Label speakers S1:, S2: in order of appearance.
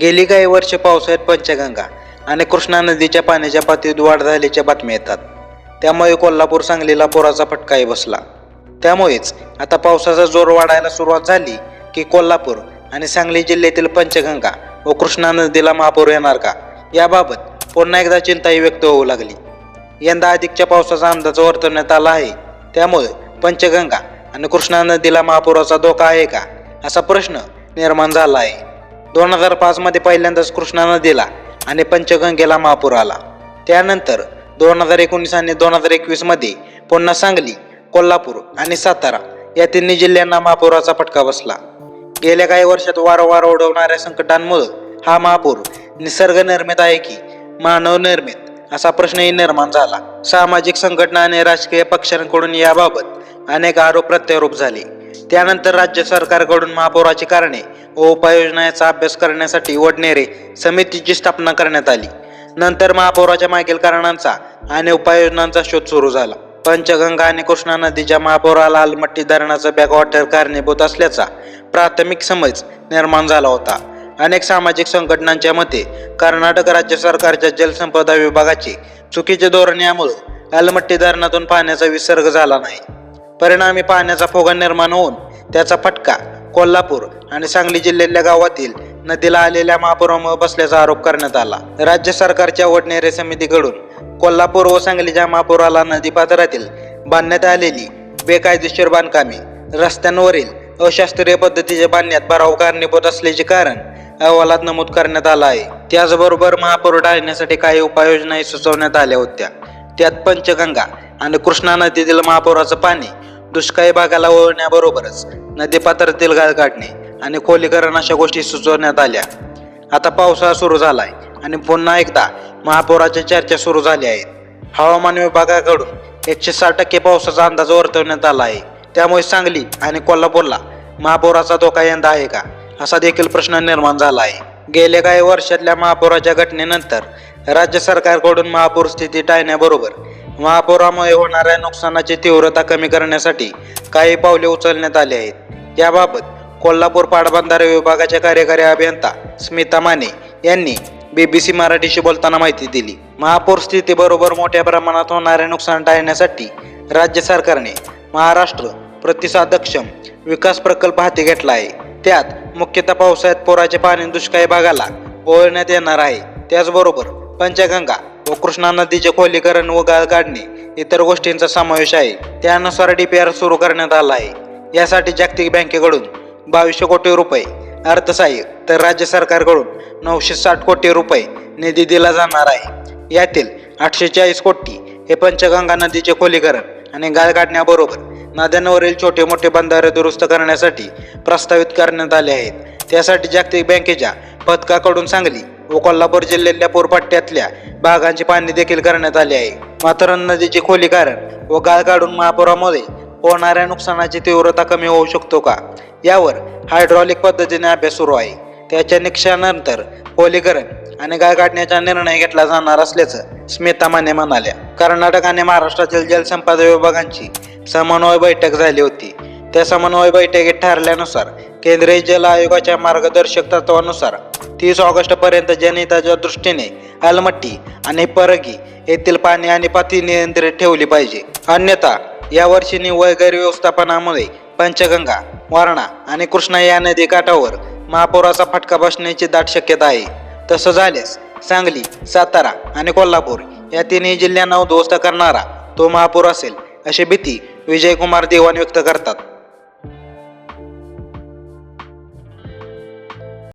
S1: गेली काही वर्षे पावसाळ्यात पंचगंगा आणि कृष्णा नदीच्या पाण्याच्या पातळीत वाढ झाल्याच्या बातम्या येतात. त्यामुळे कोल्हापूर सांगलीला पुराचा फटकाही बसला. त्यामुळेच आता पावसाचा जोर वाढायला सुरुवात झाली की कोल्हापूर आणि सांगली जिल्ह्यातील पंचगंगा व कृष्णा नदीला महापूर येणार का? याबाबत पुन्हा एकदा चिंताही व्यक्त होऊ लागली. यंदा अधिकच्या पावसाचा अंदाज वर्तवण्यात आला आहे. त्यामुळे पंचगंगा आणि कृष्णा नदीला महापुराचा धोका आहे का? असा प्रश्न निर्माण झाला आहे. दोन हजार पाचमध्ये पहिल्यांदाच कृष्णा नदीला आणि पंचगंगेला महापूर आला. त्यानंतर दोन हजार एकोणीस आणि दोन हजार एकवीसमध्ये पुन्हा सांगली कोल्हापूर आणि सातारा या तिन्ही जिल्ह्यांना महापुराचा फटका बसला. गेल्या काही वर्षात वारंवार ओढवणाऱ्या संकटांमुळे हा महापूर निसर्ग निर्मित आहे की मानव निर्मित असा प्रश्नही निर्माण झाला. सामाजिक संघटना आणि राजकीय पक्षांकडून याबाबत अनेक आरोप प्रत्यारोप झाले. त्यानंतर राज्य सरकारकडून महापौराची कारणे व उपाययोजनांचा अभ्यास करण्यासाठी वडनेरे समितीची स्थापना करण्यात आली. नंतर महापौराच्या मागील कारणांचा आणि उपाययोजनांचा शोध सुरू झाला. पंचगंगा आणि कृष्णा नदीच्या महापौराला अलमट्टी धरणाचा बॅकवॉटर कारणीभूत असल्याचा प्राथमिक समज निर्माण झाला होता. अनेक सामाजिक संघटनांच्या मते कर्नाटक राज्य सरकारच्या जलसंपदा विभागाचे चुकीचे धोरण यामुळे अलमट्टी धरणातून पाण्याचा विसर्ग झाला नाही. परिणामी पाण्याचा फुगा निर्माण होऊन त्याचा फटका कोल्हापूर आणि सांगली जिल्ह्यातल्या गावातील नदीला आलेल्या महापुरामुळे बसल्याचा आरोप करण्यात आला. राज्य सरकारच्या वडनेरे समितीकडून कोल्हापूर व सांगलीच्या महापुराला नदीपात्रातील बांधण्यात आलेली बेकायदेशीर बांधकामे रस्त्यांवरील अशास्त्रीय पद्धतीचे बांधण्यात भराव कारणीभूत असल्याचे कारण अहवालात नमूद करण्यात आलं आहे. त्याचबरोबर महापूर टाळण्यासाठी काही उपाययोजनाही सुचवण्यात आल्या होत्या. त्यात पंचगंगा आणि कृष्णा नदीतील महापुराचं पाणी दुष्काळी भागाला वळण्याबरोबरच नदीपात्रातील गाळ काढणे आणि खोलीकरण अशा गोष्टी सुचवण्यात आल्या. आता पावसाळा सुरू झालाय आणि पुन्हा एकदा महापुराच्या चर्चा सुरू झाल्या आहेत हवामान विभागाकडून एकशे साठ टक्के पावसाचा अंदाज वर्तवण्यात आला आहे. त्यामुळे सांगली आणि कोल्हापूरला महापुराचा धोका यंदा आहे का असा देखील प्रश्न निर्माण झाला आहे. गेल्या काही वर्षातल्या महापुराच्या घटनेनंतर राज्य सरकारकडून महापूर स्थिती टाळण्याबरोबर महापुरामुळे होणाऱ्या नुकसानाची तीव्रता कमी करण्यासाठी काही पावले उचलण्यात आली आहेत. याबाबत कोल्हापूर पाटबंधारे विभागाच्या कार्यकारी अभियंता स्मिता माने यांनी बीबीसी मराठीशी बोलताना माहिती दिली. महापूर स्थितीबरोबर मोठ्या प्रमाणात होणारे नुकसान टाळण्यासाठी राज्य सरकारने महाराष्ट्र प्रतिसादक्षम विकास प्रकल्प हाती घेतला आहे. त्यात मुख्यतः पावसाळ्यात पुराचे पाणी दुष्काळी भागाला ओळण्यात येणार आहे. त्याचबरोबर पंचगंगा व कृष्णा नदीचे खोलीकरण व गाळ काढणे इतर गोष्टींचा समावेश आहे. त्यानुसार डीपीआर सुरू करण्यात आला आहे. यासाठी जागतिक बँकेकडून बावीसशे कोटी रुपये अर्थसहाय्य तर राज्य सरकारकडून नऊशे साठ कोटी रुपये निधी दिला जाणार आहे. यातील आठशे चाळीस कोटी हे पंचगंगा नदीचे खोलीकरण आणि गाळ काढण्याबरोबर नद्यांवरील छोटे मोठे बंधारे दुरुस्त करण्यासाठी प्रस्तावित करण्यात आले आहेत. त्यासाठी जागतिक बँकेच्या पथकाकडून सांगली व कोल्हापूर जिल्ह्यातल्या पूरपट्ट्यातल्या भागांची पाणी देखील करण्यात आली आहे. मात्र नदीचे खोलीकरण व गाळ काढून महापुरामुळे होणाऱ्या नुकसानाची तीव्रता कमी होऊ शकतो का? यावर हायड्रॉलिक पद्धतीने अभ्यास सुरू आहे. त्याच्या निकषानंतर पोलीकरण आणि गाळ काढण्याचा निर्णय घेतला जाणार असल्याचं स्मिता माने म्हणाल्या. कर्नाटक आणि महाराष्ट्रातील जलसंपदा विभागांची समन्वय बैठक झाली होती. त्या समन्वय बैठकीत ठरल्यानुसार केंद्रीय जल आयोगाच्या मार्गदर्शक तत्वानुसार तीस ऑगस्ट पर्यंत जनहिताच्या दृष्टीने अलमट्टी आणि परगी येथील पाणी आणि पाती नियंत्रित ठेवली पाहिजे. अन्यथा यावर्षी निव्वळ गैरव्यवस्थापनामुळे पंचगंगा वारणा आणि कृष्णा या नदी काठावर महापुराचा फटका बसण्याची दाट शक्यता आहे. तसं झाल्यास सांगली सातारा आणि कोल्हापूर या तिन्ही जिल्ह्यांना उद्ध्वस्त करणारा तो महापूर असेल अशी भीती विजयकुमार देवान व्यक्त करतात.